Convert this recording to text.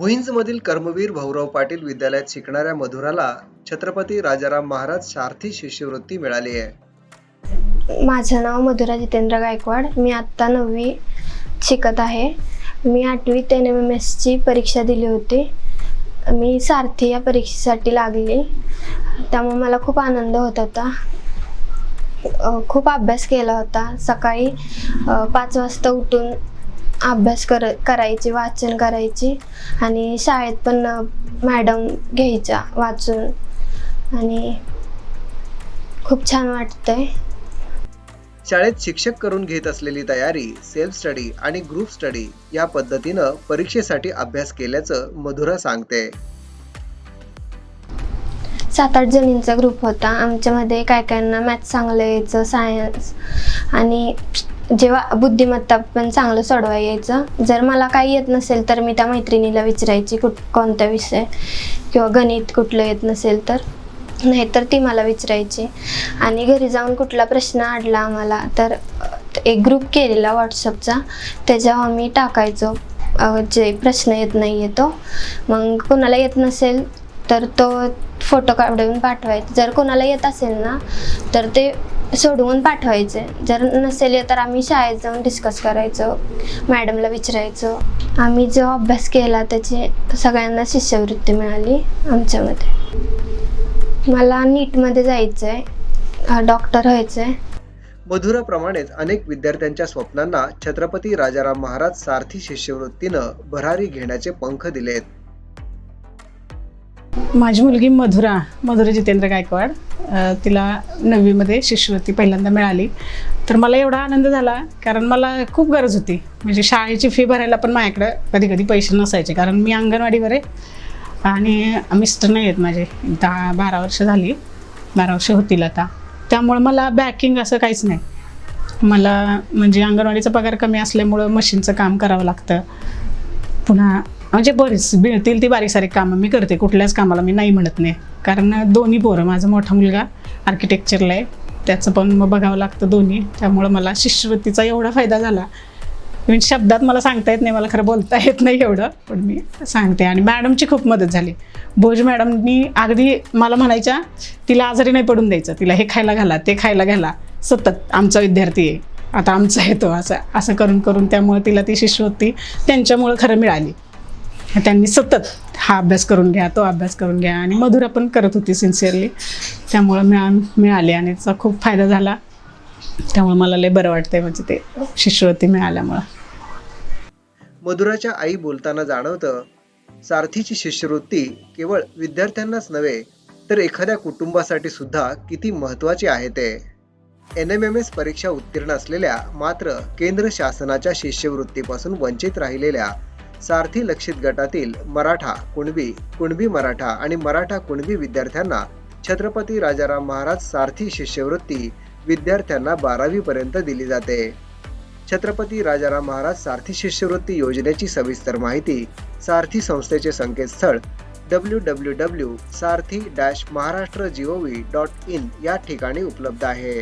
भुईंजमधील कर्मवीर भाऊराव पाटील विद्यालयात शिकणाऱ्या मधुराला छत्रपती राजाराम महाराज सारथी शिष्यवृत्ती मिळाली आहे. माझं नाव मधुरा जितेंद्र गायकवाड. मी आत्ता नववी शिकत आहे. मी आठवीत एन एम एम एसची परीक्षा दिली होती. मी सारथी या परीक्षेसाठी लागली. त्यामुळे मला खूप आनंद होत होता. खूप अभ्यास केला होता. सकाळी पाच वाजता उठून अभ्यास कर करायची वाचन करायची. आणि शाळेत पण मॅडम घ्यायच्या वाचून. आणि खूप छान वाटतंय. शाळेत शिक्षक करून घेत असलेली तयारी सेल्फ स्टडी आणि ग्रुप स्टडी या पद्धतीनं परीक्षेसाठी अभ्यास केल्याचं मधुरा सांगते. सात आठ जणींचा ग्रुप होता. आमच्यामध्ये काय कायांना मॅथ्स चांगलं यायचं सायन्स आणि जेव्हा बुद्धिमत्ता पण चांगलं सोडवा यायचं. जर मला काही येत नसेल तर मी त्या मैत्रिणीला विचारायची कुठ कोणता विषय? किंवा गणित कुठलं येत नसेल तर? नाहीतर ती मला विचारायची. आणि घरी जाऊन कुठला प्रश्न अडला आम्हाला तर एक ग्रुप केलेला व्हॉट्सअपचा त्याच्यावर आम्ही टाकायचो जे प्रश्न येत नाही आहे तो. मग कोणाला येत नसेल तर तो फोटो काढून पाठवायचा. जर कोणाला येत असेल ना तर ते सोडवून पाठवायचे. जर नसेल तर आम्ही शाळेत जाऊन डिस्कस करायचो. मॅडमला विचारायचो. आम्ही जो अभ्यास केला त्याचे सगळ्यांना शिष्यवृत्ती मिळाली आमच्यामध्ये. मला नीटमध्ये जायचं आहे डॉक्टर व्हायचं आहे मधुराप्रमाणेच अनेक विद्यार्थ्यांच्या स्वप्नांना छत्रपती राजाराम महाराज सारथी शिष्यवृत्तीनं भरारी घेण्याचे पंख दिलेत. माझी मुलगी मधुरा मधुरा जितेंद्र गायकवाड तिला नववीमध्ये शिष्यवृत्ती पहिल्यांदा मिळाली. तर मला एवढा आनंद झाला कारण मला खूप गरज होती. म्हणजे शाळेची फी भरायला पण माझ्याकडं कधी कधी पैसे नसायचे कारण मी अंगणवाडीवर आहे आणि मिस्टर नाही आहेत माझे. दहा बारा वर्ष झाली. बारा वर्ष होतील आता. त्यामुळं मला बॅकिंग असं काहीच नाही. मला म्हणजे अंगणवाडीचा पगार कमी असल्यामुळं मशीनचं काम करावं लागतं. पुन्हा म्हणजे बरीच मिळतील ती बारीक सारीक कामं मी करते कुठल्याच कामाला मी नाही म्हणत नाही. कारण दोन्ही पोरं माझा मोठा मुलगा आर्किटेक्चरला आहे त्याचं पण मग बघावं लागतं दोन्ही. त्यामुळं मला शिष्यवृत्तीचा एवढा फायदा झाला. म्हणजे शब्दात मला सांगता येत नाही मला खरं बोलता येत नाही एवढं पण मी सांगते. आणि मॅडमची खूप मदत झाली. भोज मॅडमनी अगदी मला म्हणायच्या तिला आजारी नाही पडून द्यायचं तिला हे खायला घाला ते खायला घाला. सतत आमचा विद्यार्थी आहे आता आमचा येतो असं असं करून करून त्यामुळे तिला ती शिष्यवृत्ती त्यांच्यामुळं खरं मिळाली. त्यांनी सतत हा अभ्यास करून घ्या तो अभ्यास करून घ्या आणि मधुरा पण करत होती सिन्सिअरली त्यामुळं मिळा मिळाले आणि त्याचा खूप फायदा झाला. त्यामुळे मला लय बरं वाटतंय म्हणजे ते शिष्यवृत्ती मिळाल्यामुळं. मधुराच्या आई बोलताना जाणवतं सारथीची शिष्यवृत्ती केवळ विद्यार्थ्यांनाच नव्हे तर एखाद्या कुटुंबासाठी सुद्धा किती महत्वाची आहे ते. एन एम एम एस परीक्षा उत्तीर्ण असलेल्या मात्र केंद्र शासनाच्या शिष्यवृत्तीपासून वंचित राहिलेल्या सारथी लक्षित गटातील मराठा कुणबी कुणबी मराठा आणि मराठा कुणबी विद्यार्थ्यांना छत्रपती राजाराम महाराज सारथी शिष्यवृत्ती विद्यार्थ्यांना बारावी पर्यंत दिली जाते. छत्रपती राजाराम महाराज सारथी शिष्यवृत्ती योजनेची सविस्तर माहिती सारथी संस्थेचे संकेतस्थळ W W W Sarathi dash Maharashtra G O V dot in या ठिकाणी उपलब्ध आहे.